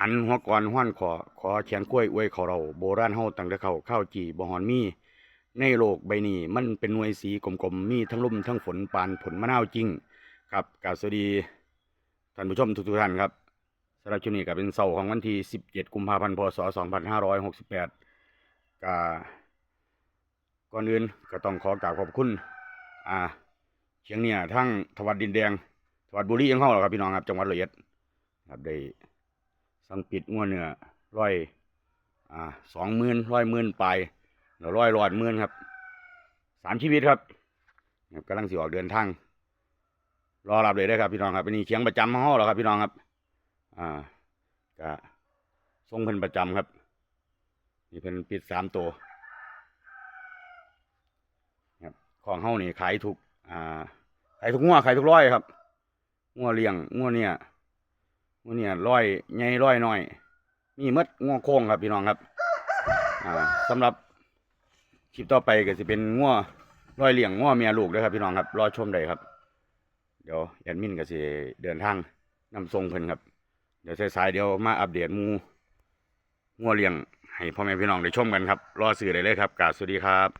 หันหัวก่อนห้อนขอขอแขนกล้วยอวยเขาเราโบราณเฮาตั้งแต่เขาข้าวจีบ่ฮอนมีในโลกใบนี้มันเป็นหน่วยสีกลมๆมีทั้งลมทั้งฝนปานผลมะนาวจริงครับกาสวัสดีท่านผู้ชมทุกๆท่านครับสำหรับช่วงนี้ก็เป็นเสาร์ของวันที่ 17 กุมภาพันธ์พศ 2568ก็ก่อนอื่นก็ต้องขอกราบขอบคุณอ่าเชียงเนี่ยทั้งทวัดดินแดงทวัดบุรียังเข้าหรอครับพี่น้องครับจังหวัดร้อยเอ็ดครับได้ สั่งปิดงวเนื้อร้อยอ่าสองหมื่นร้อยหมื่นไปแล้วร้อยรอดหมื่นครับสามชีวิตครับกำลังสิออกเดินทางรอรับเลยได้ครับพี่น้องครับอันนี้เชียงประจำของเราหรอครับพี่น้องครับ อ่าก็ทรงเพิ่นประจำครับ นี่เพิ่นปิดสามตัวครับของเฮานี่ขายถูกอ่าขายทุกงัวขายทุกร้อยครับงัวเลี้ยงงัวเนี่ย งัวเนี่ยร้อยใหญ่ร้อยน้อย มีหมดงัวโค้งครับพี่น้องครับอ่าสำหรับคลิปต่อไปก็จะเป็นงัวร้อยเหลี้ยงงัวเมียลูกด้วยครับพี่น้องครับรอชมได้ครับ เดี๋ยวแอดมินก็จะเดินทางนำทรงเพิ่นครับ เดี๋ยวสายๆเดี๋ยวมาอัปเดตมูงัวเลี้ยงให้พ่อแม่พี่น้องได้ชมกันครับ รอสื่อได้เลยครับกาสวัสดีครับ